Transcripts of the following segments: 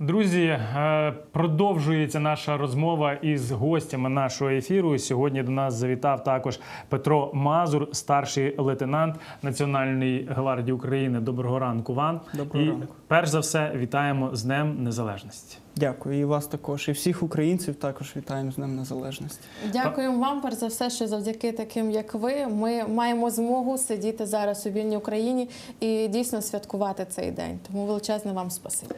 Друзі, е, продовжується наша розмова із гостями нашого ефіру. Сьогодні до нас завітав також Петро Мазур, старший лейтенант Національної гвардії України. Доброго ранку вам. Доброго і ранку. перш за все вітаємо з Днем Незалежності. Дякую, і вас також, і всіх українців також вітаємо з Днем Незалежності. Дякуємо вам перш за все, що завдяки таким, як ви, ми маємо змогу сидіти зараз у вільній Україні і дійсно святкувати цей день. Тому величезне вам спасибі.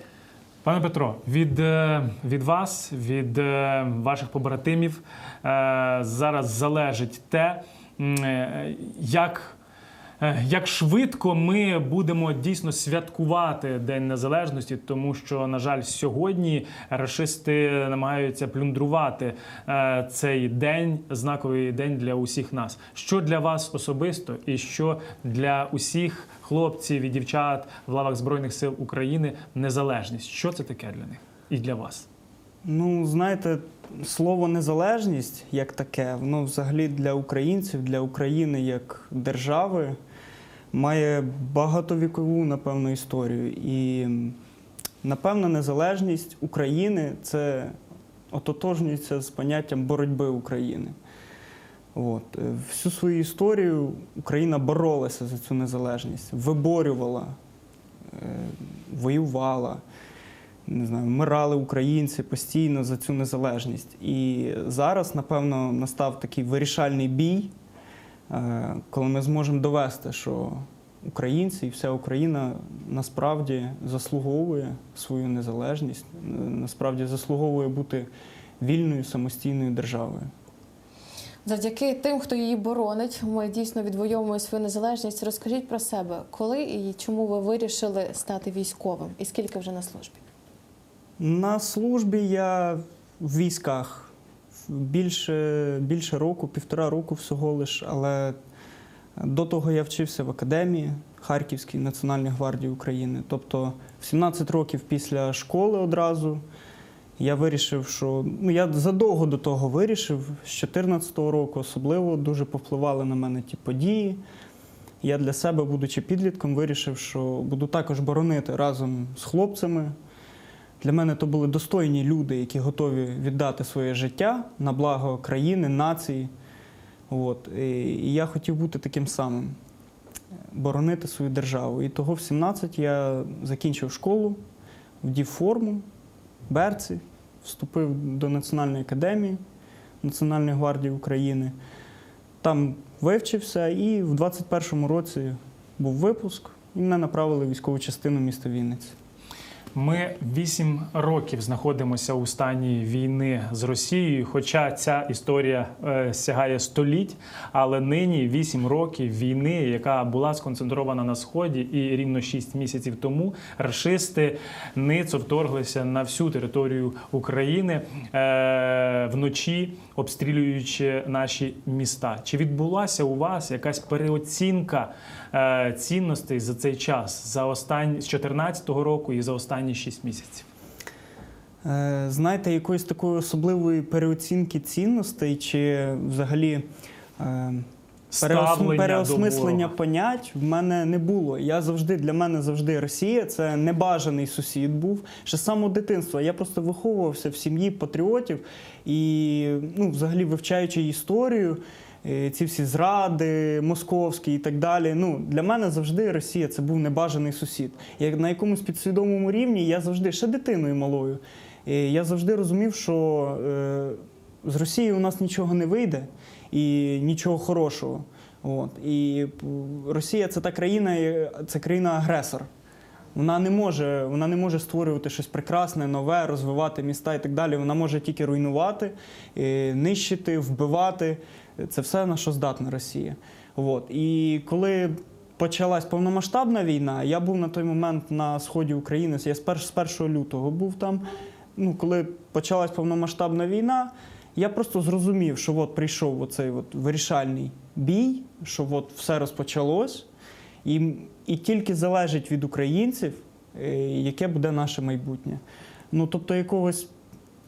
Пане Петро, від, е, від вас, від е, ваших побратимів е, зараз залежить те, як. Е, Як швидко ми будемо дійсно святкувати День Незалежності, тому що, на жаль, сьогодні рашисти намагаються плюндрувати е, цей день, знаковий день для усіх нас. Що для вас особисто, і що для усіх хлопців і дівчат в лавах Збройних сил України незалежність? Що це таке для них і для вас? Ну, знаєте, слово незалежність як таке, воно взагалі для українців, для України як держави має багатовікову, напевно, історію. І, напевно, незалежність України це ототожнюється з поняттям боротьби України. От. Всю свою історію Україна боролася за цю незалежність, виборювала, е, воювала. Не знаю, вмирали українці постійно за цю незалежність. І зараз, напевно, настав такий вирішальний бій, е, коли ми зможемо довести, що українці і вся Україна насправді заслуговує свою незалежність, е, насправді заслуговує бути вільною самостійною державою. Завдяки тим, хто її боронить, ми дійсно відвоюємо свою незалежність. Розкажіть про себе, коли і чому ви вирішили стати військовим, і скільки вже на службі? На службі я в військах більше, більше року, півтора року всього лиш, але до того я вчився в академії Харківській Національної гвардії України. Тобто в 17 років після школи одразу я вирішив, що ну я задовго до того вирішив, з 2014 року особливо дуже повпливали на мене ті події. Я для себе, будучи підлітком, вирішив, що буду також боронити разом з хлопцями. Для мене то були достойні люди, які готові віддати своє життя на благо країни, нації. От. І я хотів бути таким самим, боронити свою державу. І того в 17 я закінчив школу, вдів форму, берці, вступив до Національної академії Національної гвардії України. Там вивчився і в 21-му році був випуск, і мене направили в військову частину міста Вінниці. Ми вісім років знаходимося у стані війни з Росією, хоча ця історія е, сягає століть, але нині вісім років війни, яка була сконцентрована на сході, і рівно шість місяців тому рашисти ницо вторглися на всю територію України е, вночі, обстрілюючи наші міста. Чи відбулася у вас якась переоцінка цінностей за цей час за останні з 2014 року і за останні шість місяців? Е, Знаєте, якоїсь такої особливої переоцінки цінностей чи взагалі е, Ставлення переосмислення до понять в мене не було. Я завжди для мене завжди Росія це небажаний сусід був. Ще з самого дитинства. Я просто виховувався в сім'ї патріотів і, ну, взагалі, вивчаючи історію. Ці всі зради московські і так далі. Ну для мене завжди Росія це був небажаний сусід. Як на якомусь підсвідомому рівні я завжди ще дитиною малою. Я завжди розумів, що е, з Росією у нас нічого не вийде і нічого хорошого. От. І Росія це та країна, е, це країна-агресор. Вона не може, вона не може створювати щось прекрасне, нове, розвивати міста і так далі. Вона може тільки руйнувати, е, нищити, вбивати. Це все на що здатна Росія. От. І коли почалась повномасштабна війна, я був на той момент на сході України. Я з з 1 лютого був там. Ну, коли почалась повномасштабна війна, я просто зрозумів, що от прийшов оцей от вирішальний бій, що от все розпочалось, і, і тільки залежить від українців, е, яке буде наше майбутнє. Ну тобто якогось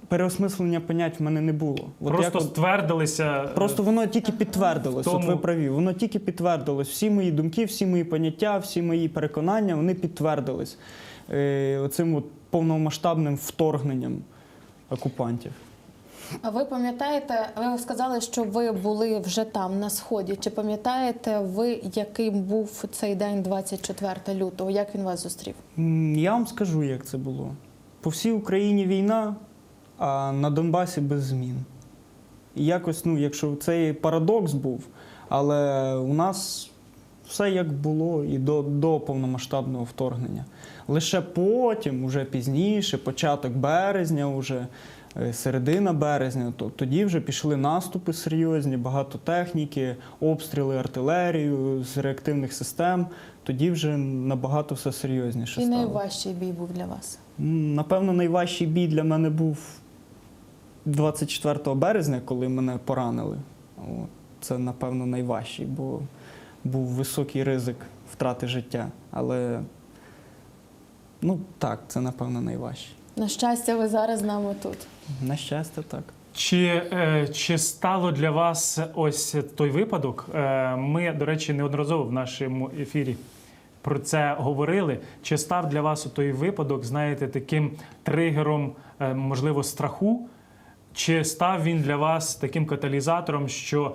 переосмислення понять в мене не було. От Просто як ствердилися. е, Просто воно тільки підтвердилось. Тому- От ви праві, воно тільки підтвердилось. Всі мої думки, всі мої поняття, всі мої переконання, вони підтвердились. Е, оцим от повномасштабним вторгненням окупантів. А ви пам'ятаєте, ви сказали, що ви були вже там на сході. Чи пам'ятаєте ви, яким був цей день 24 лютого? Як він вас зустрів? Я вам скажу, як це було. По всій Україні війна, а на Донбасі без змін. Якось, ну, якщо цей парадокс був, але у нас все як було і до, до повномасштабного вторгнення. Лише потім, уже пізніше, початок березня, уже е, середина березня, то тоді вже пішли наступи серйозні, багато техніки, обстріли артилерію з реактивних систем. Тоді вже набагато все серйозніше І стало. найважчий бій був для вас. Напевно, найважчий бій для мене був 24 березня, коли мене поранили. Це, напевно, найважчий, бо був високий ризик втрати життя. Але ну так, це напевно найважче. На щастя, ви зараз з нами тут. На щастя, так. Чи, е, чи стало для вас ось той випадок? Е, ми, до речі, неодноразово в нашому ефірі про це говорили. Чи став для вас той випадок, знаєте, таким тригером, е, можливо, страху? Чи став він для вас таким каталізатором, що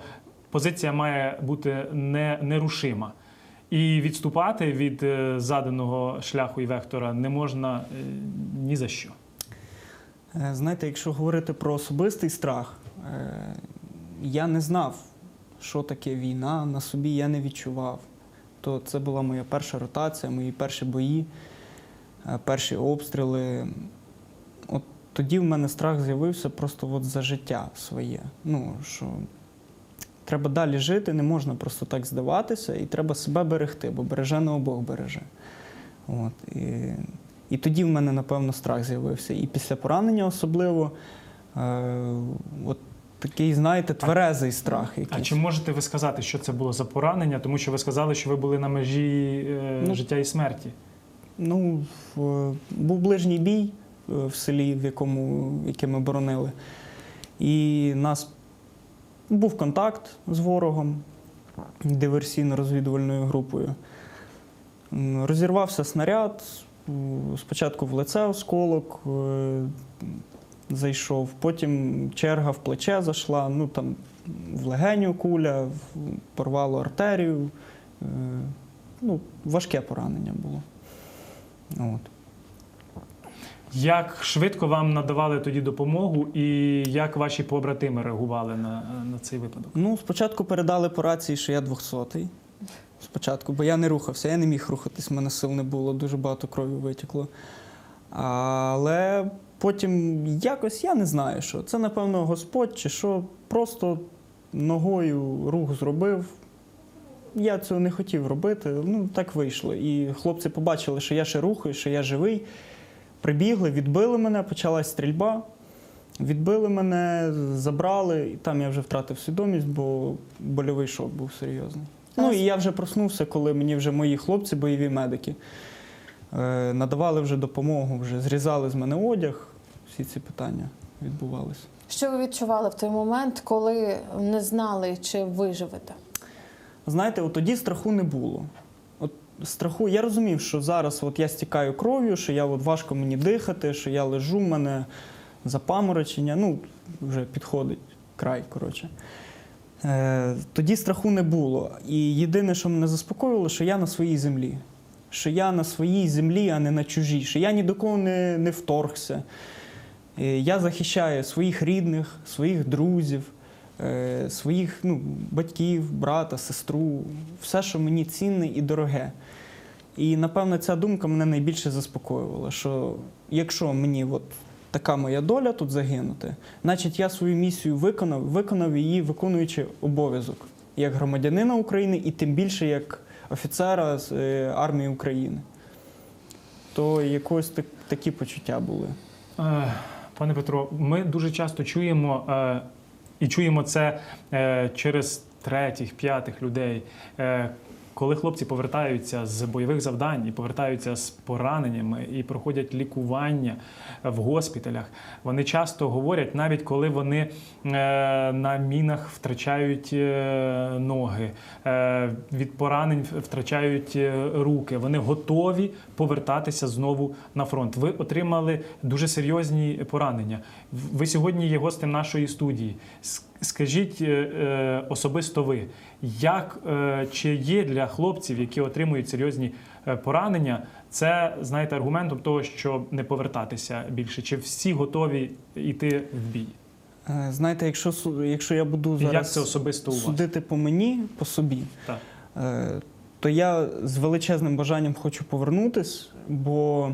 позиція має бути не, нерушима? І відступати від заданого шляху і вектора не можна ні за що. Е, Знаєте, якщо говорити про особистий страх, е, я не знав, що таке війна, на собі я не відчував. То це була моя перша ротація, мої перші бої, е, перші обстріли. От тоді в мене страх з'явився просто от за життя своє. Ну, що треба далі жити, не можна просто так здаватися, і треба себе берегти, бо береже не обох береже. От, і, і тоді в мене, напевно, страх з'явився. І після поранення особливо е, от такий, знаєте, тверезий страх. А чи можете ви сказати, що це було за поранення? Тому що ви сказали, що ви були на межі е, Ну, життя і смерті. Ну, в- був ближній бій е, в селі, в якому яке ми боронили. І нас був контакт з ворогом диверсійно-розвідувальною групою. Розірвався снаряд. Спочатку в лице осколок е, зайшов, потім черга в плече зайшла, ну там в легеню куля, порвало артерію. Е, Ну, важке поранення було. От. Як швидко вам надавали тоді допомогу, і як ваші побратими реагували на, на цей випадок? Ну, спочатку передали по рації, що я 200-й. Спочатку, бо я не рухався, я не міг рухатись, мене сил не було, дуже багато крові витекло. Але потім якось я не знаю, що. Це, напевно, Господь чи що. Просто ногою рух зробив. Я цього не хотів робити. Ну, так вийшло. І хлопці побачили, що я ще рухаю, що я живий. Прибігли, відбили мене, почалась стрільба. Відбили мене, забрали, і там я вже втратив свідомість, бо больовий шок був серйозний. Ну і я вже проснувся, коли мені вже мої хлопці, бойові медики, е, надавали вже допомогу, вже зрізали з мене одяг. Всі ці питання відбувалися. Що ви відчували в той момент, коли не знали, чи виживете? Знаєте, от тоді страху не було. От страху, я розумів, що зараз от я стікаю кров'ю, що я от важко мені дихати, що я лежу, в мене запаморочення, ну, вже підходить край, коротше. Е, тоді страху не було. І єдине, що мене заспокоїло, що я на своїй землі. Що я на своїй землі, а не на чужій, що я ні до кого не, не вторгся. Е, Я захищаю своїх рідних, своїх друзів, е, своїх ну, батьків, брата, сестру, все, що мені цінне і дороге. І напевно ця думка мене найбільше заспокоювала, що якщо мені от така моя доля тут загинути, значить я свою місію виконав, виконав її, виконуючи обов'язок як громадянина України і тим більше як офіцера з е, армії України. То якось так, такі почуття були. Е, Пане Петро, ми дуже часто чуємо е, і чуємо це через третіх, п'ятих людей. Коли хлопці повертаються з бойових завдань і повертаються з пораненнями і проходять лікування в госпіталях, вони часто говорять, навіть коли вони е, на мінах втрачають е, ноги, е, від поранень втрачають руки, вони готові повертатися знову на фронт. Ви отримали дуже серйозні поранення. Ви сьогодні є гостем нашої студії. Скажіть е, е, особисто ви, як е, чи є для хлопців, які отримують серйозні поранення, це знаєте аргументом того, щоб не повертатися більше? Чи всі готові йти в бій? Знаєте, якщо, якщо я буду зараз як це особисто у вас? судити по мені, по собі, Так. е, то я з величезним бажанням хочу повернутись, бо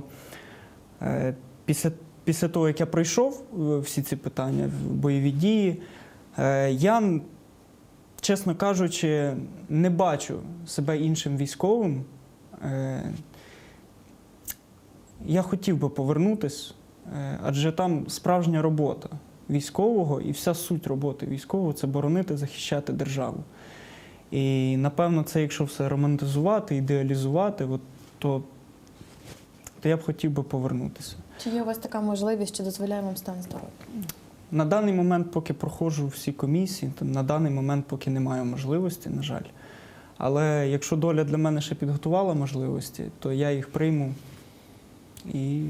е, після, після того, як я пройшов всі ці питання, в бойові дії, я, чесно кажучи, не бачу себе іншим військовим. Е, Я хотів би повернутись, е, адже там справжня робота військового і вся суть роботи військового це боронити, захищати державу. І напевно, це якщо все романтизувати, ідеалізувати, от, то, то я б хотів би повернутися. Чи є у вас така можливість, чи дозволяє вам стан здоров'я? На даний момент, поки проходжу всі комісії, то на даний момент поки не маю можливості, на жаль. Але якщо доля для мене ще підготувала можливості, то я їх прийму і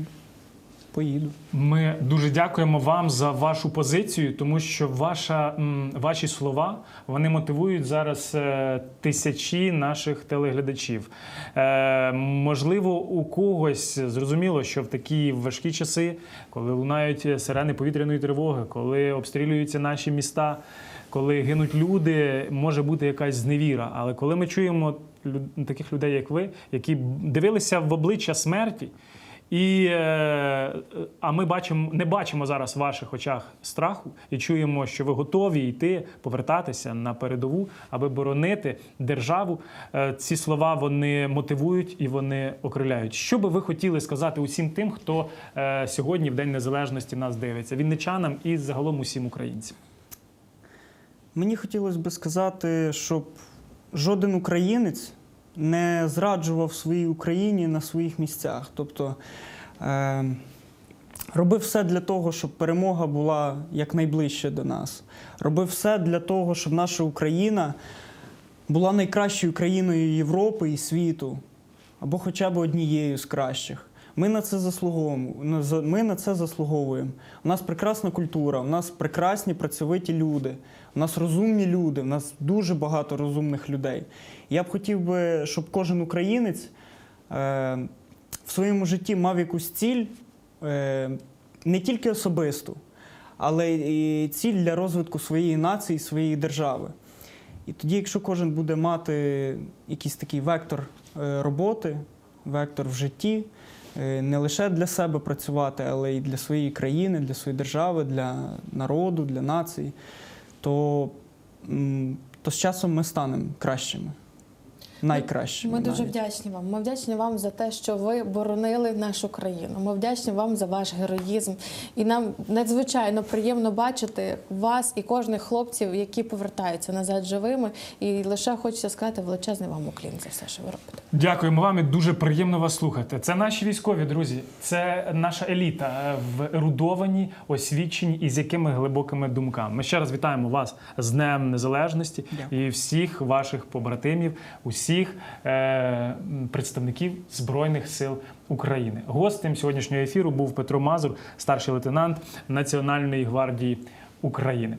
поїду. Ми дуже дякуємо вам за вашу позицію, тому що ваша, ваші слова вони мотивують зараз е, тисячі наших телеглядачів. Е, можливо, у когось зрозуміло, що в такі важкі часи, коли лунають сирени повітряної тривоги, коли обстрілюються наші міста. Коли гинуть люди, може бути якась зневіра. Але коли ми чуємо таких людей, як ви, які дивилися в обличчя смерті, і, е, а ми бачимо, не бачимо зараз в ваших очах страху і чуємо, що ви готові йти, повертатися на передову, аби боронити державу. Е, Ці слова вони мотивують і вони окриляють. Що би ви хотіли сказати усім тим, хто е, сьогодні в День Незалежності нас дивиться, вінничанам і загалом усім українцям? Мені хотілося би сказати, щоб жоден українець не зраджував своїй Україні на своїх місцях. Тобто е, робив все для того, щоб перемога була якнайближче до нас. Робив все для того, щоб наша Україна була найкращою країною Європи і світу, або хоча б однією з кращих. Ми на це заслуговуємо. Ми на це заслуговуємо. У нас прекрасна культура, у нас прекрасні працьовиті люди, у нас розумні люди, у нас дуже багато розумних людей. Я б хотів би, щоб кожен українець е, в своєму житті мав якусь ціль, е, не тільки особисту, але і ціль для розвитку своєї нації, своєї держави. І тоді, якщо кожен буде мати якийсь такий вектор е, роботи, вектор в житті, не лише для себе працювати, але й для своєї країни, для своєї держави, для народу, для нації, то, то з часом ми станемо кращими. Найкращими. Ми дуже вдячні вам. Ми вдячні вам за те, що ви боронили нашу країну. Ми вдячні вам за ваш героїзм. І нам надзвичайно приємно бачити вас і кожних хлопців, які повертаються назад живими. І лише хочеться сказати величезний вам уклін за все, що ви робите. Дякуємо вам і дуже приємно вас слухати. Це наші військові друзі, це наша еліта е, в ерудовані, освічені і з якими глибокими думками. Ми ще раз вітаємо вас з Днем Незалежності Дякую. і всіх ваших побратимів, усіх е, представників Збройних сил України. Гостем сьогоднішнього ефіру був Петро Мазур, старший лейтенант Національної гвардії України.